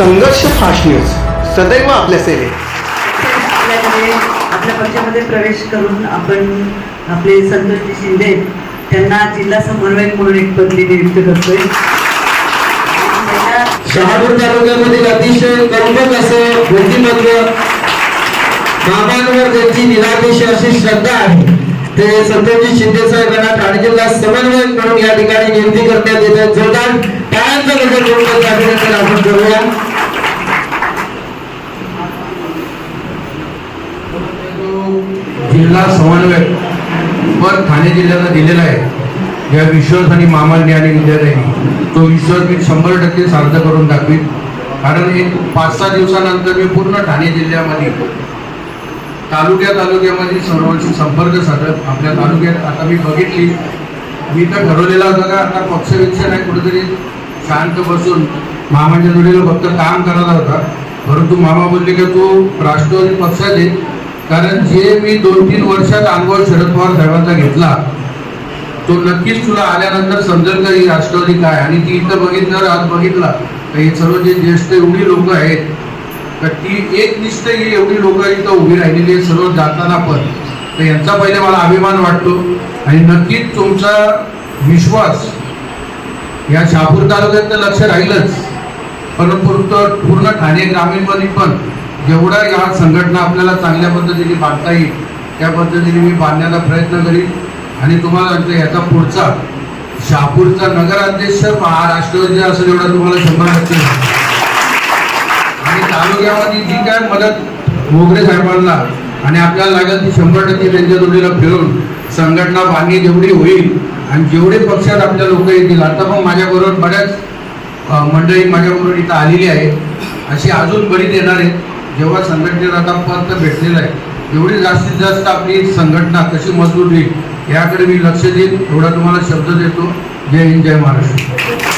संघर्ष fast news सदैव आपल्या सेवेत. आपल्याकडे आपल्या पक्षामध्ये प्रवेश करून आपण आपले संतोषजी शिंदे त्यांना जिल्हा समन्वयक म्हणून एक पदवी नियुक्त करतोय. शहापूर तालुक्यामधील अतिशय कर्मक असं व्यक्तिमत्व मामांवर त्यांची निरापेश अशी श्रद्धा आहे. ते संतोषजी शिंदे साहेबांना ठाणे जिल्हा समन्वयक म्हणून या ठिकाणी नियुक्ती करण्यात येत आहे. जोरदार टाळ्यांचा गजर करून त्यांचं अभिनंदन आपण करूया. जिल्हा समन्वयक पण ठाणे जिल्ह्याला दिलेला आहे. या विश्वास आणि मामांनी आणि विद्यार्थ्यांनी तो विश्वास मी शंभर टक्के सार्थ करून दाखवीन. कारण एक पाच सहा दिवसानंतर मी पूर्ण ठाणे जिल्ह्यामध्ये तालुक्या तालुक्यामध्ये सर्वांशी संपर्क साधत आपल्या तालुक्यात आता मी बघितली. मी तर ठरवलेला होता का आता पक्षविक्ष नाही कुठेतरी शांत बसून मामाच्या जोडीला फक्त काम करायला होता. परंतु मामा बोलले की तू राष्ट्रवादी पक्षात कारण जे मी दोन तीन वर्षात अनुभव शरद पवार साहेबांचा घेतला. तो नक्कीच तुला आल्यानंतर समजेल का ही राष्ट्रवादी काय? आणि ती इथं बघितलं आज बघितला तर हे सर्व जे ज्येष्ठ एवढी लोक आहेत तर ती एक निष्ठ ही एवढी लोक इथं उभी राहिलेली आहेत सर्व जाताना पण. तर यांचा पहिले मला अभिमान वाटतो. आणि नक्कीच तुमचा विश्वास या शहापूर तालुक्यात तर लक्ष राहीलच. परंतु पूर्ण ठाणे ग्रामीणमध्ये पण जेवढा या संघटना आपल्याला चांगल्या पद्धतीने बांधता येईल त्या पद्धतीने मी बांधण्याचा प्रयत्न करीन. आणि तुम्हाला सांगतो याचा पुढचा शहापूरचा नगराध्यक्ष हा राष्ट्रवादी असेल एवढा तुम्हाला शंभर टक्के आणि तालुक्यामध्ये जी काय मदत मोगरे साहेबांना आणि आपल्याला लागेल ती शंभर टक्के त्यांच्या जोडीला फिरून संघटना बांधणी जेवढी होईल आणि जेवढे पक्षात आपल्या लोक येतील. आता पण माझ्याबरोबर बऱ्याच मंडळी माझ्याबरोबर इथं आलेली आहे अशी अजून बरीच येणार आहेत. जेव्हा संघटनेला आता भेटलेलं आहे एवढी जास्तीत जास्त आपली संघटना कशी मजबूत होईल याकडे मी लक्ष देईन. एवढा तुम्हाला शब्द देतो. जय हिंद जय महाराष्ट्र.